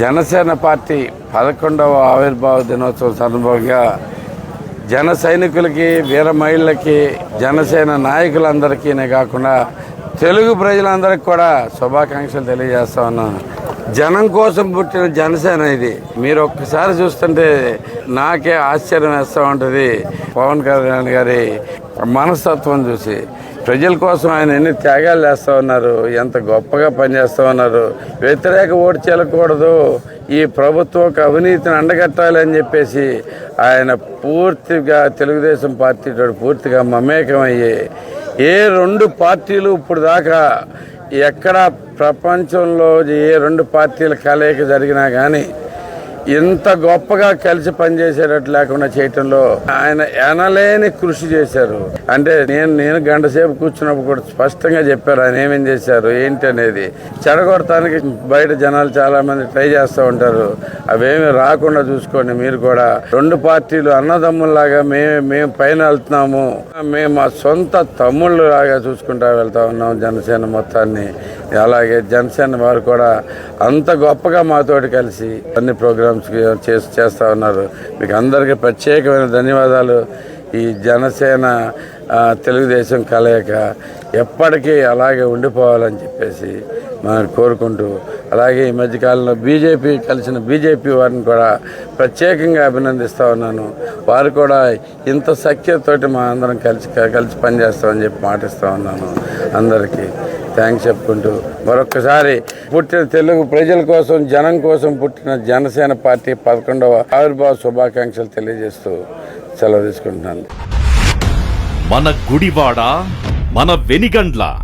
Janasena party పదకొండవ ఆవిర్భావ దినోత్సవం సందర్భంగా జన సైనికులకి వీర మహిళలకి జనసేన నాయకులందరికీనే కాకుండా తెలుగు ప్రజలందరికీ కూడా శుభాకాంక్షలు తెలియజేస్తా ఉన్నాను జనం కోసం పుట్టిన జనసేన ఇది. మీరు ఒక్కసారి చూస్తుంటే నాకే ఆశ్చర్యం వేస్తూ ఉంటుంది. పవన్ కళ్యాణ్ గారి మనస్తత్వం చూసి. ప్రజల కోసం ఆయన ఎన్ని త్యాగాలు వేస్తూ ఉన్నారు ఎంత గొప్పగా పనిచేస్తూ ఉన్నారు. వ్యతిరేక ఓటు చెల్లకూడదు ఈ ప్రభుత్వం అవినీతిని అండగట్టాలి అని చెప్పేసి ఆయన పూర్తిగా తెలుగుదేశం పార్టీ పూర్తిగా మమేకమయ్యి ఏ రెండు పార్టీలు ఇప్పుడు దాకా ఎక్కడ ప్రపంచంలో ఏ రెండు పార్టీల కలయిక జరిగినా కానీ ఇంత గొప్పగా కలిసి పనిచేసేటట్టు లేకుండా చేయటంలో ఆయన ఎనలేని కృషి చేశారు. అంటే నేను నేను గంట సేపు కూర్చున్నప్పుడు కూడా స్పష్టంగా చెప్పారు ఆయన ఏమేం చేశారు ఏంటి అనేది. చెడగొడటానికి బయట జనాలు చాలా మంది ట్రై చేస్తూ ఉంటారు. అవేమి రాకుండా చూసుకోండి మీరు కూడా. రెండు పార్టీలు అన్నదమ్ముల్లాగా మేము మేము పైన వెళ్తున్నాము. మేము మా సొంత తమ్ముళ్ళు లాగా చూసుకుంటా వెళ్తా ఉన్నాం జనసేన మొత్తాన్ని. అలాగే జనసేన వారు కూడా అంత గొప్పగా మాతోటి కలిసి అన్ని ప్రోగ్రామ్స్ చేసి చేస్తూ ఉన్నారు. మీకు అందరికీ ప్రత్యేకమైన ధన్యవాదాలు. ఈ జనసేన తెలుగుదేశం కలయిక ఎప్పటికీ అలాగే ఉండిపోవాలని చెప్పేసి మనం కోరుకుంటూ అలాగే ఈ మధ్యకాలంలో బీజేపీ కలిసిన బీజేపీ వారిని కూడా ప్రత్యేకంగా అభినందిస్తూ ఉన్నాను. వారు కూడా ఇంత సఖ్యతతోటి మా అందరం కలిసి కలిసి పనిచేస్తామని చెప్పి మాటిస్తూ ఉన్నాను అందరికీ. థ్యాంక్స్ చెప్పుకుంటూ మరొక్కసారి పుట్టిన తెలుగు ప్రజల కోసం జనం కోసం పుట్టిన జనసేన పార్టీ పదకొండవ ఆవిర్భావ శుభాకాంక్షలు తెలియజేస్తూ సెలవు తీసుకుంటున్నాను. మన గుడివాడ మన వెనిగండ్ల.